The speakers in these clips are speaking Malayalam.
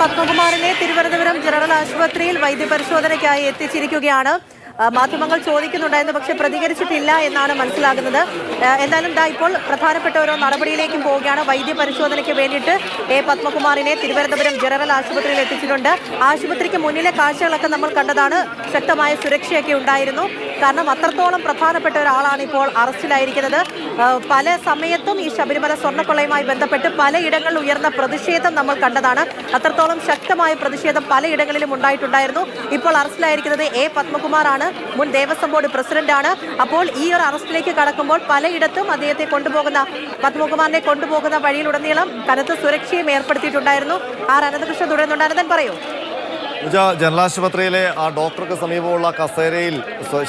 പത്മകുമാറിനെ തിരുവനന്തപുരം ജനറൽ ആശുപത്രിയിൽ വൈദ്യപരിശോധനയ്ക്കായി എത്തിച്ചിരിക്കുകയാണ്. മാധ്യമങ്ങൾ ചോദിക്കുന്നുണ്ടായിരുന്നു പക്ഷെ പ്രതികരിച്ചിട്ടില്ല എന്നാണ് മനസ്സിലാകുന്നത്. എന്തായാലും ദാ ഇപ്പോൾ പ്രധാനപ്പെട്ട ഓരോ നടപടിയിലേക്കും പോവുകയാണ്. വൈദ്യ പരിശോധനയ്ക്ക് വേണ്ടിയിട്ട് എ പത്മകുമാറിനെ തിരുവനന്തപുരം ജനറൽ ആശുപത്രിയിൽ എത്തിച്ചിട്ടുണ്ട്. ആശുപത്രിക്ക് മുന്നിലെ കാഴ്ചകളൊക്കെ നമ്മൾ കണ്ടതാണ്. ശക്തമായ സുരക്ഷയൊക്കെ ഉണ്ടായിരുന്നു. കാരണം അത്രത്തോളം പ്രധാനപ്പെട്ട ഒരാളാണ് ഇപ്പോൾ അറസ്റ്റിലായിരിക്കുന്നത്. പല സമയത്തും ഈ ശബരിമല സ്വർണക്കൊള്ളയുമായി ബന്ധപ്പെട്ട് പലയിടങ്ങളിൽ ഉയർന്ന പ്രതിഷേധം നമ്മൾ കണ്ടതാണ്. അത്രത്തോളം ശക്തമായ പ്രതിഷേധം പലയിടങ്ങളിലും ഉണ്ടായിട്ടുണ്ടായിരുന്നു. ഇപ്പോൾ അറസ്റ്റിലായിരിക്കുന്നത് എ പത്മകുമാറാണ്. മുൻ ദേവസ്വം ബോർഡ് പ്രസിഡന്റാണ്. അപ്പോൾ ഈ ഒരു അറസ്റ്റിലേക്ക് കടക്കുമ്പോൾ പലയിടത്തും അദ്ദേഹത്തെ കൊണ്ടുപോകുന്ന പത്മകുമാറിനെ കൊണ്ടുപോകുന്ന വഴിയിലുടനീളം കനത്ത സുരക്ഷയും ഏർപ്പെടുത്തിയിട്ടുണ്ടായിരുന്നു. ആർ അനന്തകൃഷ്ണൻ തുടരുന്നുണ്ട്. അനന്തൻ പറയൂ. പൂജ ജനറൽ ആശുപത്രിയിലെ ആ ഡോക്ടർക്ക് സമീപമുള്ള കസേരയിൽ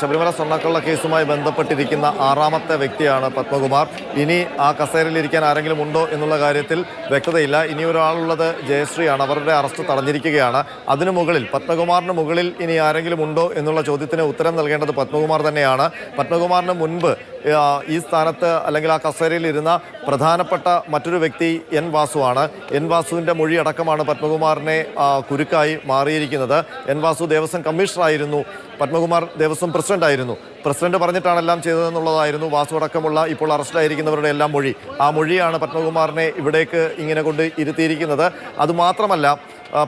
ശബരിമല സ്വർണക്കുള്ള കേസുമായി ബന്ധപ്പെട്ടിരിക്കുന്ന ആറാമത്തെ വ്യക്തിയാണ് പത്മകുമാർ. ഇനി ആ കസേരയിൽ ഇരിക്കാൻ ആരെങ്കിലും ഉണ്ടോ എന്നുള്ള കാര്യത്തിൽ വ്യക്തതയില്ല. ഇനി ഒരാളുള്ളത് ജയശ്രീയാണ്. അവരുടെ അറസ്റ്റ് തടഞ്ഞിരിക്കുകയാണ്. അതിനു മുകളിൽ പത്മകുമാറിന് മുകളിൽ ഇനി ആരെങ്കിലും ഉണ്ടോ എന്നുള്ള ചോദ്യത്തിന് ഉത്തരം നൽകേണ്ടത് പത്മകുമാർ തന്നെയാണ്. പത്മകുമാറിന് മുൻപ് ഈ സ്ഥാനത്ത് അല്ലെങ്കിൽ ആ കസേരയിൽ ഇരുന്ന പ്രധാനപ്പെട്ട മറ്റൊരു വ്യക്തി എൻ വാസുവാണ് എൻ വാസുവിന്റെ മൊഴി അടക്കമാണ് പത്മകുമാറിനെ കുരുക്കായി മാറിയിരിക്കുന്നത്. എൻ വാസു ദേവസ്വം കമ്മീഷണറായിരുന്നു പത്മകുമാർ ദേവസ്വം പ്രസിഡന്റ് ആയിരുന്നു. പ്രസിഡന്റ് പറഞ്ഞിട്ടാണ് എല്ലാം ചെയ്തതെന്നുള്ളതായിരുന്നു വാസു അടക്കമുള്ള ഇപ്പോൾ അറസ്റ്റിലായിരിക്കുന്നവരുടെ എല്ലാം മൊഴി. ആ മൊഴിയാണ് പത്മകുമാറിനെ ഇവിടേക്ക് ഇങ്ങനെ കൊണ്ട് ഇരുത്തിയിരിക്കുന്നത്. അതുമാത്രമല്ല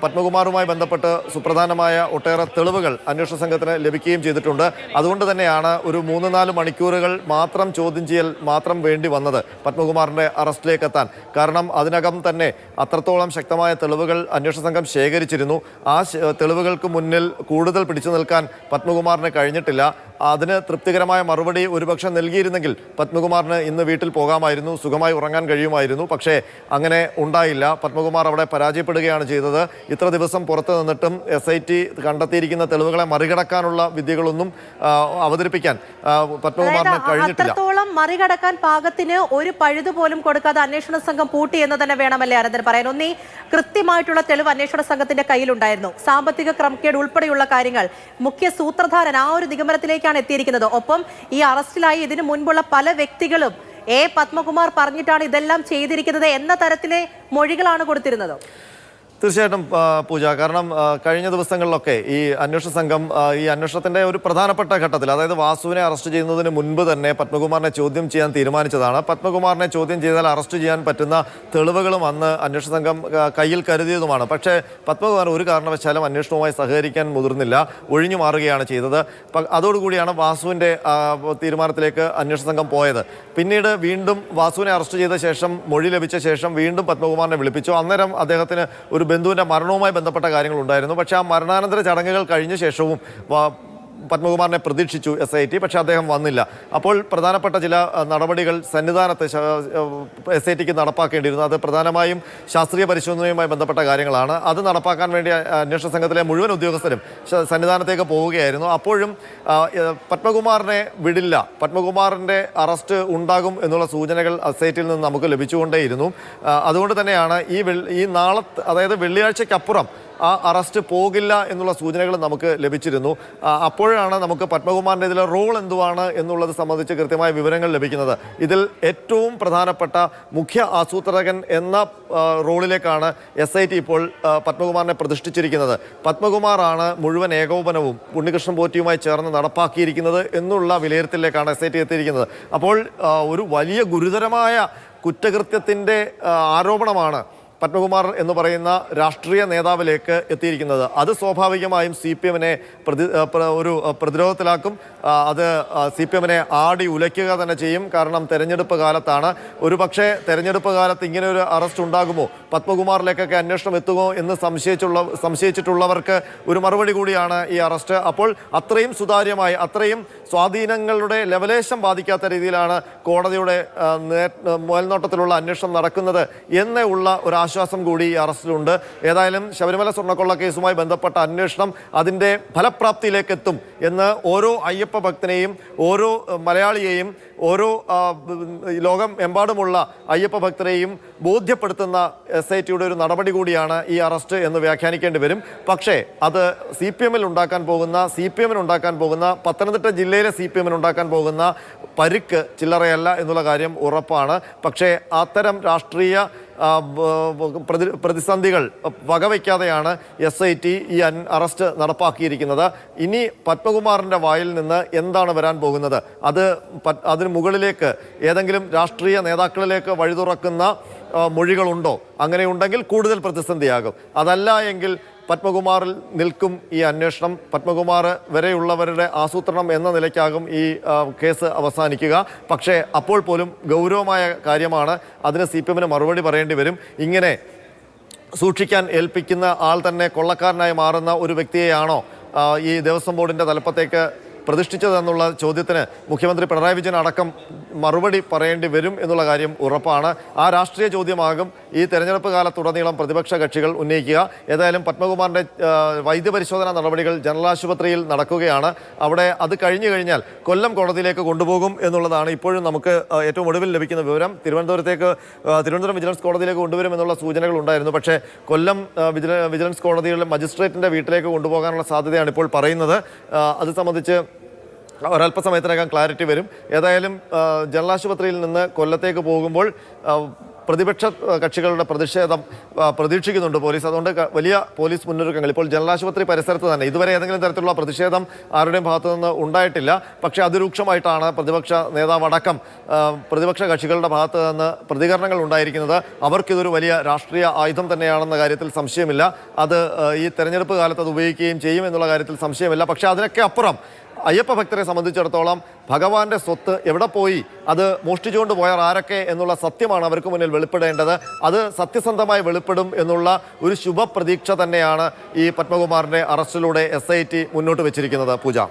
പത്മകുമാറുമായി ബന്ധപ്പെട്ട് സുപ്രധാനമായ ഒട്ടേറെ തെളിവുകൾ അന്വേഷണ സംഘത്തിന് ലഭിക്കുകയും ചെയ്തിട്ടുണ്ട്. അതുകൊണ്ട് തന്നെയാണ് ഒരു മൂന്ന് നാല് മണിക്കൂറുകൾ മാത്രം ചോദ്യം ചെയ്യൽ മാത്രം വേണ്ടി വന്നത് പത്മകുമാറിന്റെ അറസ്റ്റിലേക്ക് എത്താൻ കാരണം അതിനകം തന്നെ അത്രത്തോളം ശക്തമായ തെളിവുകൾ അന്വേഷണ സംഘം ശേഖരിച്ചിരുന്നു. ആ തെളിവുകൾക്ക് മുന്നിൽ കൂടുതൽ പിടിച്ചു നിൽക്കാൻ പത്മകുമാറിന് കഴിഞ്ഞിട്ടില്ല. അതിന് തൃപ്തികരമായ മറുപടി ഒരുപക്ഷെ നൽകിയിരുന്നെങ്കിൽ പത്മകുമാറിന് ഇന്ന് വീട്ടിൽ പോകാമായിരുന്നു സുഖമായി ഉറങ്ങാൻ കഴിയുമായിരുന്നു. പക്ഷേ അങ്ങനെ ഉണ്ടായില്ല. പത്മകുമാർ അവിടെ പരാജയപ്പെടുകയാണ് ചെയ്തത്. ഇത്ര ദിവസം പുറത്ത് നിന്നിട്ടും എസ് ഐ ടി കണ്ടെത്തിയിരിക്കുന്ന തെളിവുകളെ മറികടക്കാനുള്ള വിദ്യകളൊന്നും അവതരിപ്പിക്കാൻ പത്മകുമാറിന് കഴിഞ്ഞിട്ടില്ല. മറികടക്കാൻ പാകത്തിന് ഒരു പഴുതു പോലും കൊടുക്കാതെ അന്വേഷണ സംഘം പൂട്ടി എന്ന് തന്നെ വേണമല്ലേ അനന്തൻ പറയാൻ. ഒന്നീ കൃത്യമായിട്ടുള്ള തെളിവ് അന്വേഷണ സംഘത്തിന്റെ കയ്യിലുണ്ടായിരുന്നു. സാമ്പത്തിക ക്രമക്കേട് ഉൾപ്പെടെയുള്ള കാര്യങ്ങൾ മുഖ്യ സൂത്രധാരൻ ആ ഒരു നിഗമനത്തിലേക്കാണ് എത്തിയിരിക്കുന്നത്. ഒപ്പം ഈ അറസ്റ്റിലായി ഇതിനു മുൻപുള്ള പല വ്യക്തികളും എ പത്മകുമാർ പറഞ്ഞിട്ടാണ് ഇതെല്ലാം ചെയ്തിരിക്കുന്നത് എന്ന തരത്തിലെ മൊഴികളാണ് കൊടുത്തിരുന്നത്. തീർച്ചയായിട്ടും പൂജ. കാരണം കഴിഞ്ഞ ദിവസങ്ങളിലൊക്കെ ഈ അന്വേഷണ സംഘം ഈ അന്വേഷണത്തിന്റെ ഒരു പ്രധാനപ്പെട്ട ഘട്ടത്തിൽ അതായത് വാസുവിനെ അറസ്റ്റ് ചെയ്യുന്നതിന് മുൻപ് തന്നെ പത്മകുമാറിനെ ചോദ്യം ചെയ്യാൻ തീരുമാനിച്ചതാണ്. പത്മകുമാറിനെ ചോദ്യം ചെയ്താൽ അറസ്റ്റ് ചെയ്യാൻ പറ്റുന്ന തെളിവുകളും അന്ന് അന്വേഷണ സംഘം കയ്യിൽ കരുതിയതുമാണ്. പക്ഷേ പത്മകുമാർ ഒരു കാരണവശാലും അന്വേഷണവുമായി സഹകരിക്കാൻ മുതിർന്നില്ല. ഒഴിഞ്ഞു മാറുകയാണ് ചെയ്തത്. അതോടുകൂടിയാണ് വാസുവിന്റെ തീരുമാനത്തിലേക്ക് അന്വേഷണ സംഘം പോയത്. പിന്നീട് വീണ്ടും വാസുവിനെ അറസ്റ്റ് ചെയ്ത ശേഷം മൊഴി ലഭിച്ച ശേഷം വീണ്ടും പത്മകുമാറിനെ വിളിപ്പിച്ചു. അന്നേരം അദ്ദേഹത്തിന് ഒരു ബന്ധുവിന്റെ മരണവുമായി ബന്ധപ്പെട്ട കാര്യങ്ങളുണ്ടായിരുന്നു പക്ഷേ ആ മരണാനന്തര ചടങ്ങുകൾ കഴിഞ്ഞ ശേഷവും പത്മകുമാറിനെ പ്രതീക്ഷിച്ചു എസ് ഐ ടി പക്ഷേ അദ്ദേഹം വന്നില്ല. അപ്പോൾ പ്രധാനപ്പെട്ട ചില നടപടികൾ സന്നിധാനത്ത് എസ് ഐ ടിക്ക് നടപ്പാക്കേണ്ടിയിരുന്നു. അത് പ്രധാനമായും ശാസ്ത്രീയ പരിശോധനയുമായി ബന്ധപ്പെട്ട കാര്യങ്ങളാണ്. അത് നടപ്പാക്കാൻ വേണ്ടി അന്വേഷണ സംഘത്തിലെ മുഴുവൻ ഉദ്യോഗസ്ഥരും സന്നിധാനത്തേക്ക് പോവുകയായിരുന്നു. അപ്പോഴും പത്മകുമാറിനെ വിടില്ല. പത്മകുമാറിന്റെ അറസ്റ്റ് ഉണ്ടാകും എന്നുള്ള സൂചനകൾ എസ് ഐ ടിയിൽ നിന്ന് നമുക്ക് ലഭിച്ചുകൊണ്ടേയിരുന്നു. അതുകൊണ്ട് തന്നെയാണ് ഈ ഈ നാളെ അതായത് വെള്ളിയാഴ്ചക്കപ്പുറം ആ അറസ്റ്റ് പോകില്ല എന്നുള്ള സൂചനകൾ നമുക്ക് ലഭിച്ചിരുന്നു. അപ്പോഴാണ് നമുക്ക് പത്മകുമാറിന്റെ ഇതിലെ റോൾ എന്തുവാണ് എന്നുള്ളത് സംബന്ധിച്ച് കൃത്യമായ വിവരങ്ങൾ ലഭിക്കുന്നത്. ഇതിൽ ഏറ്റവും പ്രധാനപ്പെട്ട മുഖ്യ ആസൂത്രകൻ എന്ന റോളിലേക്കാണ് എസ് ഐ ടി ഇപ്പോൾ പത്മകുമാറിനെ പ്രതിഷ്ഠിച്ചിരിക്കുന്നത്. പത്മകുമാറാണ് മുഴുവൻ ഏകോപനവും ഉണ്ണികൃഷ്ണൻ പോറ്റിയുമായി ചേർന്ന് നടപ്പാക്കിയിരിക്കുന്നത് എന്നുള്ള വിലയിരുത്തലിലേക്കാണ് എസ് ഐ ടി എത്തിയിരിക്കുന്നത്. അപ്പോൾ ഒരു വലിയ ഗുരുതരമായ കുറ്റകൃത്യത്തിന്റെ ആരോപണമാണ് പത്മകുമാർ എന്ന് പറയുന്ന രാഷ്ട്രീയ നേതാവിലേക്ക് എത്തിയിരിക്കുന്നത്. അത് സ്വാഭാവികമായും സി പി എമ്മിനെ പ്രതി ഒരു പ്രതിരോധത്തിലാക്കും. അത് സി പി എമ്മിനെ ആടി ഉലയ്ക്കുക തന്നെ ചെയ്യും. കാരണം തെരഞ്ഞെടുപ്പ് കാലത്താണ്. ഒരു പക്ഷേ തെരഞ്ഞെടുപ്പ് കാലത്ത് ഇങ്ങനെ ഒരു അറസ്റ്റ് ഉണ്ടാകുമോ? പത്മകുമാറിലേക്കൊക്കെ അന്വേഷണം എത്തുമോ എന്ന് സംശയിച്ചുള്ള സംശയിച്ചിട്ടുള്ളവർക്ക് ഒരു മറുപടി കൂടിയാണ് ഈ അറസ്റ്റ്. അപ്പോൾ അത്രയും സുതാര്യമായി അത്രയും സ്വാധീനങ്ങളുടെ ലെവലേശം ബാധിക്കാത്ത രീതിയിലാണ് കോടതിയുടെ മേൽനോട്ടത്തിലുള്ള അന്വേഷണം നടക്കുന്നത് എന്നേ ഉള്ള ഒരു ആശ്വാസം കൂടി ഈ അറസ്റ്റിലുണ്ട്. ഏതായാലും ശബരിമല സ്വർണക്കൊള്ള കേസുമായി ബന്ധപ്പെട്ട അന്വേഷണം അതിന്റെ ഫലപ്രാപ്തിയിലേക്ക് എത്തും എന്ന് ഓരോ അയ്യപ്പ ഭക്തനെയും ഓരോ മലയാളിയെയും ഓരോ ലോകം എമ്പാടുമുള്ള അയ്യപ്പ ഭക്തരെയും ബോധ്യപ്പെടുത്തുന്ന എസ് ഐ ടിയുടെ ഒരു നടപടി കൂടിയാണ് ഈ അറസ്റ്റ് എന്ന് വ്യാഖ്യാനിക്കേണ്ടി വരും. പക്ഷേ അത് സി പി എമ്മിൽ ഉണ്ടാക്കാൻ പോകുന്ന സി പി എമ്മിന് ഉണ്ടാക്കാൻ പോകുന്ന പത്തനംതിട്ട ജില്ലയിലെ സി പി എമ്മിന് ഉണ്ടാക്കാൻ പോകുന്ന പരിക്ക് ചില്ലറയല്ല എന്നുള്ള കാര്യം ഉറപ്പാണ്. പക്ഷേ അത്തരം രാഷ്ട്രീയ പ്രതി പ്രതിസന്ധികൾ വകവയ്ക്കാതെയാണ് എസ് ഐ ടി ഈ അറസ്റ്റ് നടപ്പാക്കിയിരിക്കുന്നത്. ഇനി പത്മകുമാറിന്റെ വായിൽ നിന്ന് എന്താണ് വരാൻ പോകുന്നത്? അത് അതിന് മുകളിലേക്ക് ഏതെങ്കിലും രാഷ്ട്രീയ നേതാക്കളിലേക്ക് വഴി തുറക്കുന്ന മൊഴികളുണ്ടോ? അങ്ങനെയുണ്ടെങ്കിൽ കൂടുതൽ പ്രതിസന്ധിയാകും. അതല്ല എങ്കിൽ പത്മകുമാറിൽ നിൽക്കും ഈ അന്വേഷണം. പത്മകുമാർ വരെയുള്ളവരുടെ ആസൂത്രണം എന്ന നിലയ്ക്കാകും ഈ കേസ് അവസാനിക്കുക. പക്ഷേ അപ്പോൾ പോലും ഗൗരവമായ കാര്യമാണ്. അതിന് സി മറുപടി പറയേണ്ടി വരും. ഇങ്ങനെ സൂക്ഷിക്കാൻ ഏൽപ്പിക്കുന്ന ആൾ തന്നെ കൊള്ളക്കാരനായി മാറുന്ന ഒരു വ്യക്തിയെയാണോ ഈ ദേവസ്വം ബോർഡിന്റെ തലപ്പത്തേക്ക് പ്രതിഷ്ഠിച്ചതെന്നുള്ള ചോദ്യത്തിന് മുഖ്യമന്ത്രി പിണറായി വിജയൻ അടക്കം മറുപടി പറയേണ്ടി വരും എന്നുള്ള കാര്യം ഉറപ്പാണ്. ആ രാഷ്ട്രീയ ചോദ്യമാകും. ഈ തെരഞ്ഞെടുപ്പ് കാലത്തുടനീളം പ്രതിപക്ഷ കക്ഷികൾ ഉന്നയിക്കുക. ഏതായാലും പത്മകുമാറിന്റെ വൈദ്യപരിശോധനാ നടപടികൾ ജനറൽ ആശുപത്രിയിൽ നടക്കുകയാണ്. അവിടെ അത് കഴിഞ്ഞു കഴിഞ്ഞാൽ കൊല്ലം കോടതിയിലേക്ക് കൊണ്ടുപോകും എന്നുള്ളതാണ് ഇപ്പോഴും നമുക്ക് ഏറ്റവും ഒടുവിൽ ലഭിക്കുന്ന വിവരം. തിരുവനന്തപുരത്തേക്ക് തിരുവനന്തപുരം വിജിലൻസ് കോടതിയിലേക്ക് കൊണ്ടുവരും എന്നുള്ള സൂചനകൾ ഉണ്ടായിരുന്നു. പക്ഷേ കൊല്ലം വിജിലൻസ് കോടതിയിലെ മജിസ്ട്രേറ്റിന്റെ വീട്ടിലേക്ക് കൊണ്ടുപോകാനുള്ള സാധ്യതയാണ് ഇപ്പോൾ പറയുന്നത്. അത് സംബന്ധിച്ച് ഒരല്പസമയത്തിനകം ക്ലാരിറ്റി വരും. ഏതായാലും ആശുപത്രിയിൽ നിന്ന് കൊല്ലത്തേക്ക് പോകുമ്പോൾ പ്രതിപക്ഷ കക്ഷികളുടെ പ്രതിഷേധം പ്രതീക്ഷിക്കുന്നുണ്ട് പോലീസ്. അതുകൊണ്ട് വലിയ പോലീസ് മുന്നൊരുക്കങ്ങൾ. ഇപ്പോൾ ജനറൽ ആശുപത്രി പരിസരത്ത് തന്നെ ഇതുവരെ ഏതെങ്കിലും തരത്തിലുള്ള പ്രതിഷേധം ആരുടെയും ഭാഗത്തു നിന്ന് ഉണ്ടായിട്ടില്ല. പക്ഷേ അതിരൂക്ഷമായിട്ടാണ് പ്രതിപക്ഷ നേതാവ് അടക്കം പ്രതിപക്ഷ കക്ഷികളുടെ ഭാഗത്ത് നിന്ന് പ്രതികരണങ്ങൾ ഉണ്ടായിരിക്കുന്നത്. അവർക്കിതൊരു വലിയ രാഷ്ട്രീയ ആയുധം തന്നെയാണെന്ന കാര്യത്തിൽ സംശയമില്ല. അത് ഈ തെരഞ്ഞെടുപ്പ് കാലത്ത് അത് ഉപയോഗിക്കുകയും ചെയ്യും എന്നുള്ള കാര്യത്തിൽ സംശയമില്ല. പക്ഷേ അതിനൊക്കെ അപ്പുറം അയ്യപ്പ ഭക്തരെ സംബന്ധിച്ചിടത്തോളം ഭഗവാന്റെ സ്വത്ത് എവിടെ പോയി? അത് മോഷ്ടിച്ചുകൊണ്ട് പോയാൽ ആരൊക്കെ എന്നുള്ള സത്യമാണ് അവർക്ക് മുന്നിൽ വെളിപ്പെടേണ്ടത്. അത് സത്യസന്ധമായി വെളിപ്പെടും എന്നുള്ള ഒരു ശുഭപ്രതീക്ഷ തന്നെയാണ് ഈ പത്മകുമാറിന്റെ അറസ്റ്റിലൂടെ എസ് മുന്നോട്ട് വെച്ചിരിക്കുന്നത്. പൂജ.